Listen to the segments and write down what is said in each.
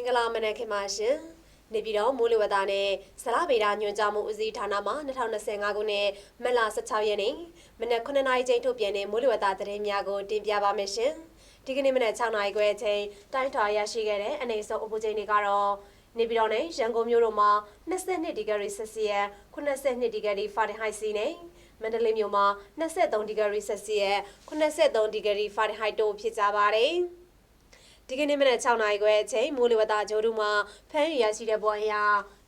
င်္ဂလာမနက်ခင်ပါရှင်နေပြည်တော်မိုးလေဝသနဲ့ဇလဗေဒညွှန်ကြားမှုဦးစီးဌာနမှ2025ခုနှစ်မတ်လ16ရက်နေ့မနက်9:00နာရီချိန်ထုတ်ပြန်တဲ့မိုးလေဝသသတင်းများကိုတင်ပြပါမယ်ရှင်ဒီကနေ့မနက်6:00နာရီခွဲအချိန်တိုင်းထွာရရှိခဲ့တဲ့အနေဆုံးအပူချိန်တွေကတော့နေပြည်တော်နဲ့ရန်ကုန်မြို့တို့မှာ22ဒီဂရီဆက်စီယပ်82ဒီဂရီဖာရင်ဟိုက်စီနဲ့မန္တလေးမြို့မှာ23ဒီဂရီဆက်စီယပ်83ဒီဂရီဖာရင်ဟိုက်တို့ဖြစ်ကြပါတယ်။ ဒီကနေ့မနက်6နာရီခွဲအချိန်မိုးလေဝသဂျိုးတို့မှာဖမ်းရရှိတဲ့ဘွားအရာ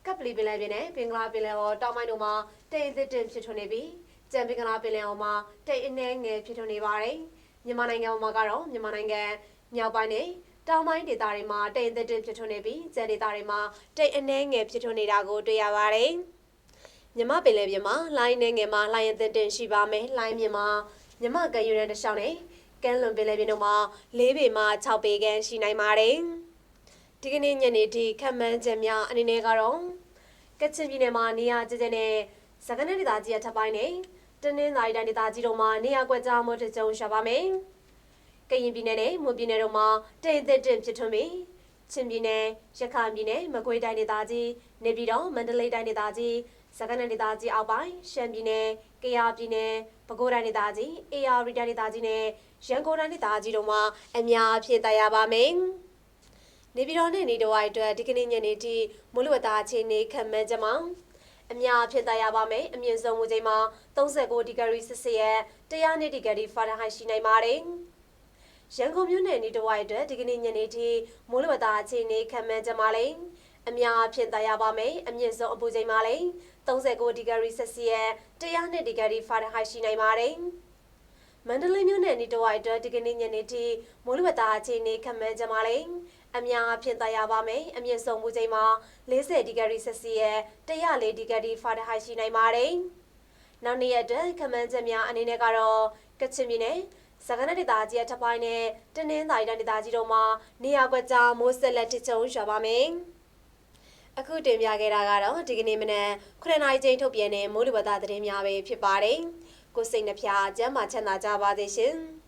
ကပ်ပလီပင်လယ်ပြင်နဲ့ပင်ကလာပင်လယ်ပေါ်တောင်ပိုင်းတို့မှာတိတ်အသစ်တင်ဖြစ်ထွန်းနေပြီးကြံပင်ကလာပင်လယ်အော်မှာတိတ်အနှဲငယ်ဖြစ်ထွန်းနေပါတယ်။မြန်မာနိုင်ငံမှာကတော့မြန်မာနိုင်ငံမြောက်ပိုင်းနဲ့တောင်ပိုင်းဒေသတွေမှာတိတ်အသစ်တင်ဖြစ်ထွန်းနေပြီးကြံဒေသတွေမှာတိတ်အနှဲငယ်ဖြစ်ထွန်းနေတာကိုတွေ့ရပါတယ်။မြမပင်လယ်ပြင်မှာလိုင်းနေငယ်မှာလိုင်းရင်တင်တင်ရှိပါမယ်။လိုင်းမြင်မှာမြမကယူရန်တစ်လျှောက်နဲ့ ကမ်းလွန်ပင်လယ်ပြင်တို့မှာ၄ပေမှ6ပေခန့်ရှိနိုင်ပါတယ်။ဒီကနေ့ညနေထိခန့်မှန်းချက်များအနေနဲ့ကတော့ကချင်ပြည်နယ်မှာနေရာကျကျနဲ့စကနယ်ဒေသကြီးအထက်ပိုင်းနဲ့တနင်္သာရီတိုင်းဒေသကြီးတို့မှာနေရာကွက်ကြားမှုတစ်ကြုံရှာပါမယ်။ကရင်ပြည်နယ်နဲ့မွန်ပြည်နယ်တို့မှာတိတ်အသစ်တင်ဖြစ်ထွန်းပြီးချင်းပြည်နယ်ရခိုင်ပြည်နယ်မကွေးတိုင်းဒေသကြီးနေပြည်တော်မန္တလေးတိုင်းဒေသကြီး စကနယ်ဒေသကြီးအောက်ပိုင်းရှမ်းပြည်နယ်ကယားပြည်နယ်ပဲခူးတိုင်းဒေသကြီးအေရရီတိုင်းဒေသကြီးနဲ့ရန်ကုန်တိုင်းဒေသကြီးတို့မှာအများအဖြစ်တက်ရပါမယ်။နေပြည်တော်နဲ့နေတော်ဝိုက်အတွက်ဒီကနေ့ညနေထိမိုးလေဝသအခြေအနေခန့်မှန်းချက်မှာအများအဖြစ်တက်ရပါမယ်။အမြင့်ဆုံးမူချိန်မှာ39ဒီဂရီဆစ်စီယပ်100ဒီဂရီဖာရင်ဟိုက်ရှိနိုင်ပါတယ်။ရန်ကုန်မြို့နယ်နေတဝိုက်အတွက်ဒီကနေ့ညနေထိမိုးလေဝသအခြေအနေခံမှန်းကြပါလိမ့် အများအဖြစ်သာရပါမယ်အမြင့်ဆုံးအပူချိန်ပါလိမ့်39ဒီဂရီဆက်စီယပ်102ဒီဂရီဖာရင်ဟိုက်ရှိနိုင်ပါတယ်မန္တလေးမြို့နယ်နေတဝိုက်အတွက်ဒီကနေ့ညနေထိမိုးလေဝသအခြေအနေခံမှန်းကြပါလိမ့်အများအဖြစ်သာရပါမယ်အမြင့်ဆုံးပူချိန်မှာ40ဒီဂရီဆက်စီယပ်104ဒီဂရီဖာရင်ဟိုက်ရှိနိုင်ပါတယ်နောက်နေ့ရက်အတွက်ခန့်မှန်းချက်များအနေနဲ့ကတော့ကချင်ပြည်နယ်စကနဒေသကြီးအထက်ပိုင်းနဲ့တနင်္သာရီတိုင်းဒေသကြီးတို့မှာနေရာကွက်ကြားမိုးဆက်လက်တစ်ချုံရွာပါမယ်။ အခုတင်ပြခဲ့တာကတော့ဒီကနေ့မနက်9:00နာရီချိန်ထုတ်ပြန်တဲ့မိုးလေဝသသတင်းများပဲဖြစ်ပါတယ်။ကိုစိတ်နှဖျားစမ်းမချမ်းသာကြပါစေရှင်။